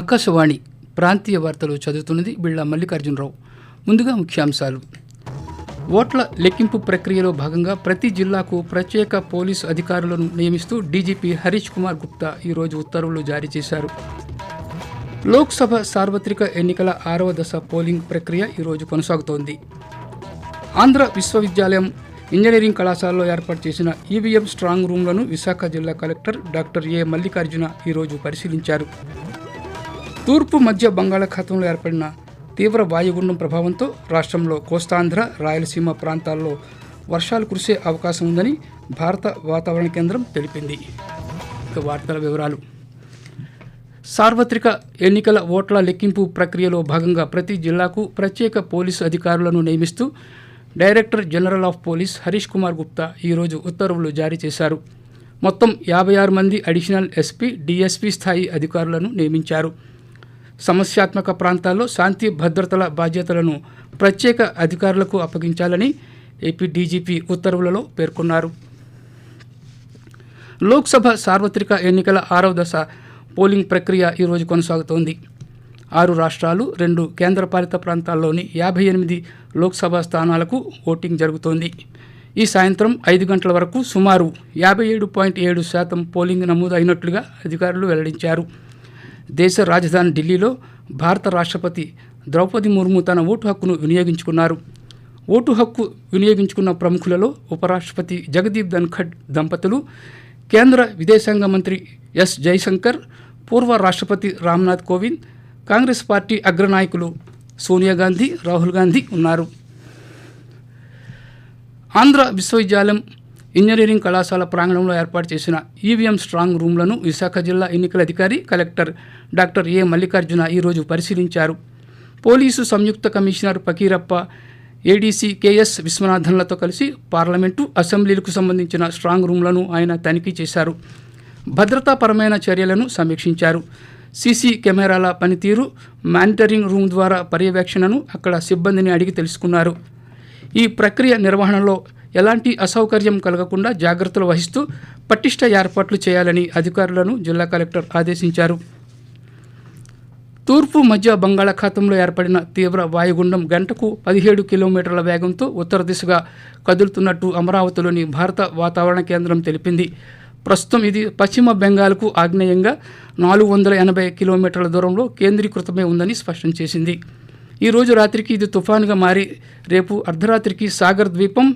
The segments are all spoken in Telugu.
ఆకాశవాణి ప్రాంతీయ వార్తలు చదువుతున్నది బిళ్ళ మల్లికార్జునరావు. ముందుగా ముఖ్యాంశాలు. ఓట్ల లెక్కింపు ప్రక్రియలో భాగంగా ప్రతి జిల్లాకు ప్రత్యేక పోలీసు అధికారులను నియమిస్తూ డీజీపీ హరీష్ కుమార్ గుప్తా ఈరోజు ఉత్తర్వులు జారీ చేశారు. లోక్సభ సార్వత్రిక ఎన్నికల ఆరవ దశ పోలింగ్ ప్రక్రియ ఈరోజు కొనసాగుతోంది. ఆంధ్ర విశ్వవిద్యాలయం ఇంజనీరింగ్ కళాశాలలో ఏర్పాటు చేసిన ఈవీఎం స్ట్రాంగ్ రూమ్లను విశాఖ జిల్లా కలెక్టర్ డాక్టర్ ఏ మల్లికార్జున ఈరోజు పరిశీలించారు. తూర్పు మధ్య బంగాళాఖాతంలో ఏర్పడిన తీవ్ర వాయుగుండం ప్రభావంతో రాష్ట్రంలో కోస్తాంధ్ర రాయలసీమ ప్రాంతాల్లో వర్షాలు కురిసే అవకాశం ఉందని భారత వాతావరణ కేంద్రం తెలిపింది. ఇక వార్తల వివరాలు. సార్వత్రిక ఎన్నికల ఓట్ల లెక్కింపు ప్రక్రియలో భాగంగా ప్రతి జిల్లాకు ప్రత్యేక పోలీసు అధికారులను నియమిస్తూ director general of police Harish Kumar Gupta ఈరోజు ఉత్తర్వులు జారీ చేశారు. మొత్తం యాభై ఆరు మంది అడిషనల్ ఎస్పీ డిఎస్పీ స్థాయి అధికారులను నియమించారు. సమస్యాత్మక ప్రాంతాల్లో శాంతి భద్రతల బాధ్యతలను ప్రత్యేక అధికారులకు అప్పగించాలని ఏపీ డీజీపీ ఉత్తర్వులలో పేర్కొన్నారు. లోక్సభ సార్వత్రిక ఎన్నికల ఆరవ దశ పోలింగ్ ప్రక్రియ ఈరోజు కొనసాగుతోంది. ఆరు రాష్ట్రాలు రెండు కేంద్రపాలిత ప్రాంతాల్లోని యాభై ఎనిమిది లోక్సభ స్థానాలకు ఓటింగ్ జరుగుతోంది. ఈ సాయంత్రం ఐదు గంటల వరకు సుమారు యాభై ఏడు పాయింట్ ఏడు శాతం పోలింగ్ నమోదు అయినట్లుగా అధికారులు వెల్లడించారు. దేశ రాజధాని ఢిల్లీలో భారత రాష్ట్రపతి ద్రౌపది ముర్ము తన ఓటు హక్కును వినియోగించుకున్నారు. ఓటు హక్కు వినియోగించుకున్న ప్రముఖులలో ఉపరాష్ట్రపతి జగదీప్ ధన్ఖడ్ దంపతులు కేంద్ర విదేశాంగ మంత్రి ఎస్ జైశంకర్ పూర్వ రాష్ట్రపతి రామ్నాథ్ కోవింద్ కాంగ్రెస్ పార్టీ అగ్రనాయకులు సోనియా గాంధీ రాహుల్ గాంధీ ఉన్నారు. ఆంధ్ర విశ్వవిద్యాలయం ఇంజనీరింగ్ కళాశాల ప్రాంగణంలో ఏర్పాటు చేసిన ఈవీఎం స్ట్రాంగ్ రూమ్లను విశాఖ జిల్లా ఎన్నికల అధికారి కలెక్టర్ డాక్టర్ ఏ మల్లికార్జున ఈరోజు పరిశీలించారు. పోలీసు సంయుక్త కమిషనర్ పకీరప్ప ఏడీసీ కేఎస్ విశ్వనాథన్లతో కలిసి పార్లమెంటు అసెంబ్లీలకు సంబంధించిన స్ట్రాంగ్ రూమ్లను ఆయన తనిఖీ చేశారు. భద్రతాపరమైన చర్యలను సమీక్షించారు. సీసీ కెమెరాల పనితీరు మానిటరింగ్ రూమ్ ద్వారా పర్యవేక్షణను అక్కడ సిబ్బందిని అడిగి తెలుసుకున్నారు. ఈ ప్రక్రియ నిర్వహణలో ఎలాంటి అసౌకర్యం కలగకుండా జాగ్రత్తలు వహిస్తూ పటిష్ట ఏర్పాట్లు చేయాలని అధికారులను జిల్లా కలెక్టర్ ఆదేశించారు. తూర్పు మధ్య బంగాళాఖాతంలో ఏర్పడిన తీవ్ర వాయుగుండం గంటకు పదిహేడు కిలోమీటర్ల వేగంతో ఉత్తర దిశగా కదులుతున్నట్టు అమరావతిలోని భారత వాతావరణ కేంద్రం తెలిపింది. ప్రస్తుతం ఇది పశ్చిమ బెంగాల్కు ఆగ్నేయంగా నాలుగు వందల ఎనభై కిలోమీటర్ల దూరంలో కేంద్రీకృతమై ఉందని స్పష్టం చేసింది. ఈ రోజు రాత్రికి ఇది తుఫానుగా మారి రేపు అర్ధరాత్రికి సాగర్ ద్వీపం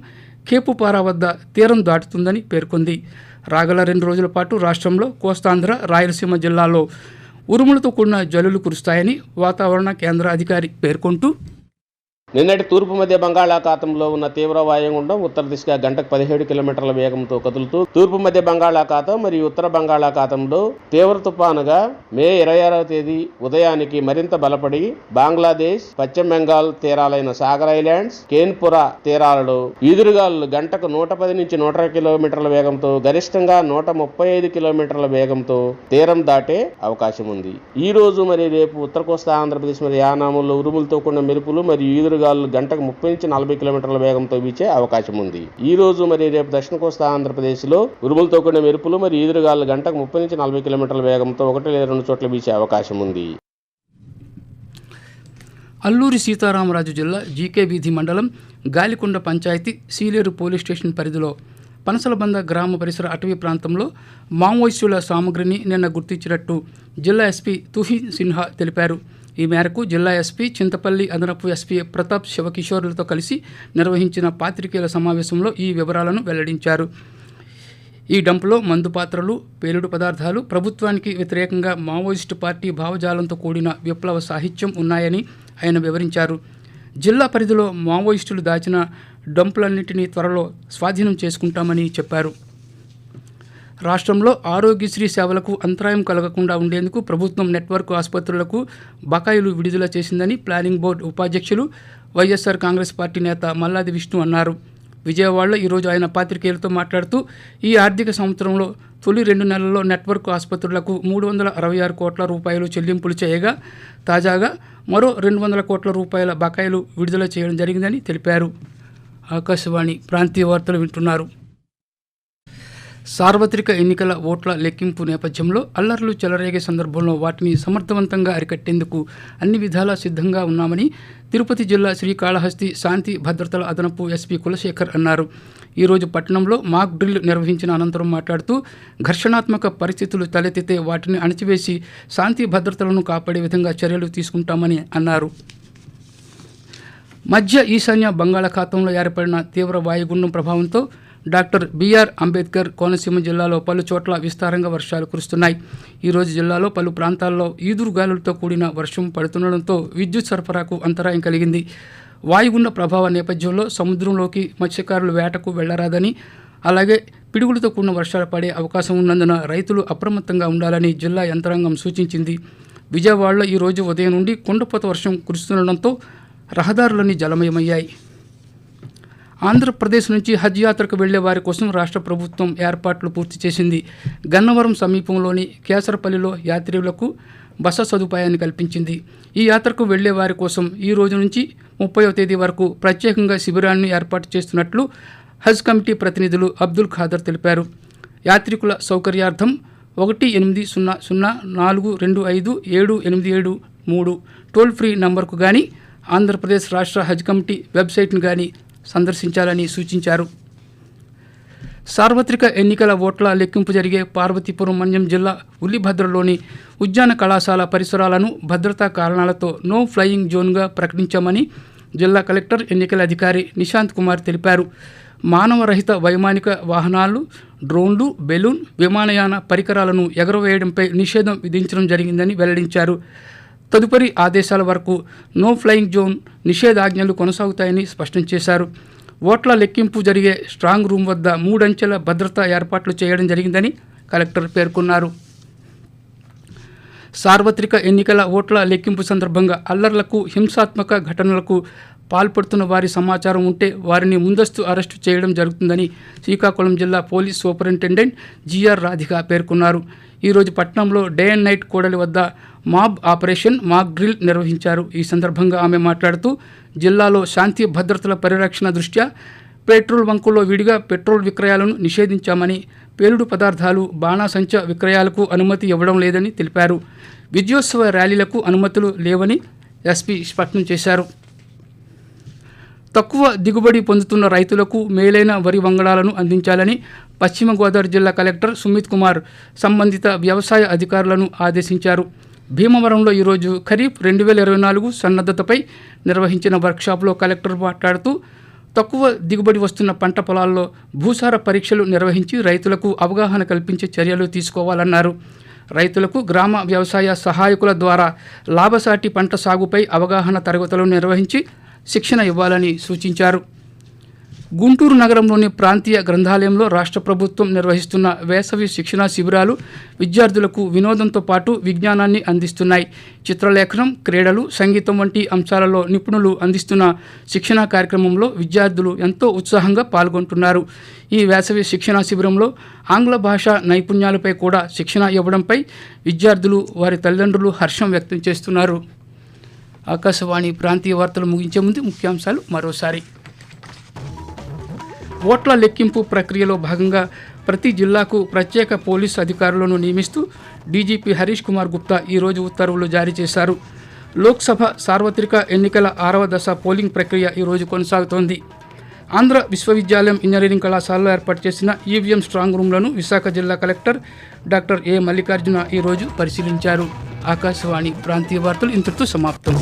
కేపుపారా వద్ద తీరం దాటుతుందని పేర్కొంది. రాగల రెండు రోజుల పాటు రాష్ట్రంలో కోస్తాంధ్ర రాయలసీమ జిల్లాలో ఉరుములతో కూడిన జల్లులు కురుస్తాయని వాతావరణ కేంద్ర అధికారి పేర్కొంటూ నిన్నటి తూర్పు మధ్య బంగాళాఖాతంలో ఉన్న తీవ్ర వాయుగుండం ఉత్తర దిశగా గంటకు పదిహేడు కిలోమీటర్ల వేగంతో కదులుతూ తూర్పు మధ్య బంగాళాఖాతం మరియు ఉత్తర బంగాళాఖాతంలో తీవ్ర తుపానుగా మే ఇరవై ఆరవ తేదీ ఉదయానికి మరింత బలపడి బంగ్లాదేశ్ పశ్చిమ బెంగాల్ తీరాలైన సాగర్ ఐలాండ్స్ కేన్పుర తీరాలలో ఈదురుగాలు గంటకు నూట పది నుంచి నూట కిలోమీటర్ల వేగంతో గరిష్టంగా నూట ముప్పై ఐదు కిలోమీటర్ల వేగంతో తీరం దాటే అవకాశం ఉంది. ఈ రోజు మరియు రేపు ఉత్తర కోస్తా ఆంధ్రప్రదేశ్ మరియు యానాములో ఉరుములతో కూడిన మెరుపులు మరియు ఈదురుగా వాయుగాలు గంటకు ముప్పై నుంచి నలభై కిలోమీటర్ల వేగంతో వీచే అవకాశం ఉంది. ఈ రోజు మరియు రేపు దక్షిణ కోస్తా ఆంధ్రప్రదేశ్లో ఉరుములతో కూడిన మెరుపులు మరియు ఈదురుగాలు గంటకు ముప్పై నుంచి నలభై కిలోమీటర్ల వేగంతో ఒకటి లేదా రెండు చోట్ల వీచే అవకాశం ఉంది. అల్లూరి సీతారామరాజు జిల్లా జీకే వీధి మండలం గాలికొండ పంచాయతీ సీలేరు పోలీస్ స్టేషన్ పరిధిలో పనసలబంద గ్రామ పరిసర అటవీ ప్రాంతంలో మావోయిస్టుల సామగ్రిని నిన్న గుర్తించినట్టు జిల్లా ఎస్పీ తుహీన్ సిన్హా తెలిపారు. ఈ మేరకు జిల్లా ఎస్పీ చింతపల్లి అదనపు ఎస్పీ ప్రతాప్ శివకిషోర్లతో కలిసి నిర్వహించిన పాత్రికేయుల సమావేశంలో ఈ వివరాలను వెల్లడించారు. ఈ డంపులో మందు పాత్రలు పేలుడు పదార్థాలు ప్రభుత్వానికి వ్యతిరేకంగా మావోయిస్టు పార్టీ భావజాలంతో కూడిన విప్లవ సాహిత్యం ఉన్నాయని ఆయన వివరించారు. జిల్లా పరిధిలో మావోయిస్టులు దాచిన డంపులన్నింటినీ త్వరలో స్వాధీనం చేసుకుంటామని చెప్పారు. రాష్ట్రంలో ఆరోగ్యశ్రీ సేవలకు అంతరాయం కలగకుండా ఉండేందుకు ప్రభుత్వం నెట్వర్క్ ఆసుపత్రులకు బకాయిలు విడుదల చేసిందని ప్లానింగ్ బోర్డు ఉపాధ్యక్షులు వైఎస్ఆర్ కాంగ్రెస్ పార్టీ నేత మల్లాది విష్ణు అన్నారు. విజయవాడలో ఈరోజు ఆయన పాత్రికేయులతో మాట్లాడుతూ ఈ ఆర్థిక సంవత్సరంలో తొలి రెండు నెలల్లో నెట్వర్క్ ఆసుపత్రులకు మూడు వందల అరవై ఆరు కోట్ల రూపాయలు చెల్లింపులు చేయగా తాజాగా మరో రెండు వందల కోట్ల రూపాయల బకాయిలు విడుదల చేయడం జరిగిందని తెలిపారు. ఆకాశవాణి ప్రాంతీయ వార్తలు వింటున్నారు. సార్వత్రిక ఎన్నికల ఓట్ల లెక్కింపు నేపథ్యంలో అల్లర్లు చెలరేగే సందర్భంలో వాటిని సమర్థవంతంగా అరికట్టేందుకు అన్ని విధాలా సిద్ధంగా ఉన్నామని తిరుపతి జిల్లా శ్రీకాళహస్తి శాంతి భద్రతల అదనపు ఎస్పీ కులశేఖర్ అన్నారు. ఈరోజు పట్టణంలో మాక్ డ్రిల్ నిర్వహించిన అనంతరం మాట్లాడుతూ ఘర్షణాత్మక పరిస్థితులు తలెత్తితే వాటిని అణచివేసి శాంతి భద్రతలను కాపాడే విధంగా చర్యలు తీసుకుంటామని అన్నారు. మధ్య ఈశాన్య బంగాళాఖాతంలో ఏర్పడిన తీవ్ర వాయుగుండం ప్రభావంతో డాక్టర్ బీఆర్ అంబేద్కర్ కోనసీమ జిల్లాలో పలు చోట్ల విస్తారంగా వర్షాలు కురుస్తున్నాయి. ఈరోజు జిల్లాలో పలు ప్రాంతాల్లో ఈదురు గాలులతో కూడిన వర్షం పడుతుండడంతో విద్యుత్ సరఫరాకు అంతరాయం కలిగింది. వాయుగుండ ప్రభావ నేపథ్యంలో సముద్రంలోకి మత్స్యకారులు వేటకు వెళ్ళరాదని అలాగే పిడుగులతో కూడిన వర్షాలు పడే అవకాశం ఉన్నందున రైతులు అప్రమత్తంగా ఉండాలని జిల్లా యంత్రాంగం సూచించింది. విజయవాడలో ఈరోజు ఉదయం నుండి కుండపోత వర్షం కురుస్తుండడంతో రహదారులన్నీ జలమయమయ్యాయి. ఆంధ్రప్రదేశ్ నుంచి హజ్ యాత్రకు వెళ్ళే వారి కోసం రాష్ట్ర ప్రభుత్వం ఏర్పాట్లు పూర్తి చేసింది. గన్నవరం సమీపంలోని కేసరపల్లిలో యాత్రికులకు బస సదుపాయాన్ని కల్పించింది. ఈ యాత్రకు వెళ్ళే వారి కోసం ఈ రోజు నుంచి ముప్పైవ తేదీ వరకు ప్రత్యేకంగా శిబిరాన్ని ఏర్పాటు చేస్తున్నట్లు హజ్ కమిటీ ప్రతినిధులు అబ్దుల్ ఖాదర్ తెలిపారు. యాత్రికుల సౌకర్యార్థం ఒకటి ఎనిమిది సున్నా సున్నా నాలుగు రెండు ఐదు ఏడు ఎనిమిది ఏడు మూడు టోల్ ఫ్రీ నంబర్కు కానీ ఆంధ్రప్రదేశ్ రాష్ట్ర హజ్ కమిటీ వెబ్సైట్ను కానీ సందర్శించాలని సూచించారు. సార్వత్రిక ఎన్నికల ఓట్ల లెక్కింపు జరిగే పార్వతీపురం మన్యం జిల్లా ఉల్లిభద్రలోని ఉద్యాన కళాశాల పరిసరాలను భద్రతా కారణాలతో నో ఫ్లయింగ్ జోన్గా ప్రకటించామని జిల్లా కలెక్టర్ ఎన్నికల అధికారి నిశాంత్ కుమార్ తెలిపారు. మానవరహిత వైమానిక వాహనాలు డ్రోన్లు బెలూన్ విమానయాన పరికరాలను ఎగరవేయడంపై నిషేధం విధించడం జరిగిందని వెల్లడించారు. తదుపరి ఆదేశాల వరకు నో ఫ్లయింగ్ జోన్ నిషేధాజ్ఞలు కొనసాగుతాయని స్పష్టం చేశారు. ఓట్ల లెక్కింపు జరిగే స్ట్రాంగ్ రూమ్ వద్ద మూడంచెల భద్రతా ఏర్పాట్లు చేయడం జరిగిందని కలెక్టర్ పేర్కొన్నారు. సార్వత్రిక ఎన్నికల ఓట్ల లెక్కింపు సందర్భంగా అల్లర్లకు హింసాత్మక ఘటనలకు పాల్పడుతున్న వారి సమాచారం ఉంటే వారిని ముందస్తు అరెస్టు చేయడం జరుగుతుందని శ్రీకాకుళం జిల్లా పోలీస్ సూపరింటెండెంట్ జిఆర్ రాధిక పేర్కొన్నారు. ఈరోజు పట్నంలో డే అండ్ నైట్ కూడలి వద్ద మాబ్ ఆపరేషన్ మాక్ డ్రిల్ నిర్వహించారు. ఈ సందర్భంగా ఆమె మాట్లాడుతూ జిల్లాలో శాంతి భద్రతల పరిరక్షణ దృష్ట్యా పెట్రోల్ బంకుల్లో విడిగా పెట్రోల్ విక్రయాలను నిషేధించామని పేలుడు పదార్థాలు బాణాసంచ విక్రయాలకు అనుమతి ఇవ్వడం లేదని తెలిపారు. విజయోత్సవ ర్యాలీలకు అనుమతులు లేవని ఎస్పీ స్పష్టం చేశారు. తక్కువ దిగుబడి పొందుతున్న రైతులకు మేలైన వరి వంగడాలను అందించాలని పశ్చిమ గోదావరి జిల్లా కలెక్టర్ సుమిత్ కుమార్ సంబంధిత వ్యవసాయ అధికారులను ఆదేశించారు. భీమవరంలో ఈరోజు ఖరీఫ్ రెండు వేల ఇరవై నాలుగు సన్నద్ధతపై నిర్వహించిన వర్క్షాప్లో కలెక్టర్ మాట్లాడుతూ తక్కువ దిగుబడి వస్తున్న పంట పొలాల్లో భూసార పరీక్షలు నిర్వహించి రైతులకు అవగాహన కల్పించే చర్యలు తీసుకోవాలన్నారు. రైతులకు గ్రామ వ్యవసాయ సహాయకుల ద్వారా లాభసాటి పంట సాగుపై అవగాహన తరగతులు నిర్వహించి శిక్షణ ఇవ్వాలని సూచించారు. గుంటూరు నగరంలోని ప్రాంతీయ గ్రంథాలయంలో రాష్ట్ర ప్రభుత్వం నిర్వహిస్తున్న వేసవి శిక్షణా శిబిరాలు విద్యార్థులకు వినోదంతో పాటు విజ్ఞానాన్ని అందిస్తున్నాయి. చిత్రలేఖనం క్రీడలు సంగీతం వంటి అంశాలలో నిపుణులు అందిస్తున్న శిక్షణా కార్యక్రమంలో విద్యార్థులు ఎంతో ఉత్సాహంగా పాల్గొంటున్నారు. ఈ వేసవి శిక్షణా శిబిరంలో ఆంగ్ల భాష నైపుణ్యాలపై కూడా శిక్షణ ఇవ్వడంపై విద్యార్థులు వారి తల్లిదండ్రులు హర్షం వ్యక్తం చేస్తున్నారు. ఆకాశవాణి ప్రాంతీయ వార్తలు ముగించే ముందు ముఖ్యాంశాలు మరోసారి. ఓట్ల లెక్కింపు ప్రక్రియలో భాగంగా ప్రతి జిల్లాకు ప్రత్యేక పోలీసు అధికారులను నియమిస్తూ డీజీపీ హరీష్ కుమార్ గుప్తా ఈరోజు ఉత్తర్వులు జారీ చేశారు. లోక్సభ సార్వత్రిక ఎన్నికల ఆరవ దశ పోలింగ్ ప్రక్రియ ఈరోజు కొనసాగుతోంది. ఆంధ్ర విశ్వవిద్యాలయం ఇంజనీరింగ్ కళాశాలలో ఏర్పాటు చేసిన ఈవీఎం స్ట్రాంగ్ రూమ్లను విశాఖ జిల్లా కలెక్టర్ డాక్టర్ ఏ మల్లికార్జున ఈరోజు పరిశీలించారు. ఆకాశవాణి ప్రాంతీయ వార్తలు ఇంతటితో సమాప్తం.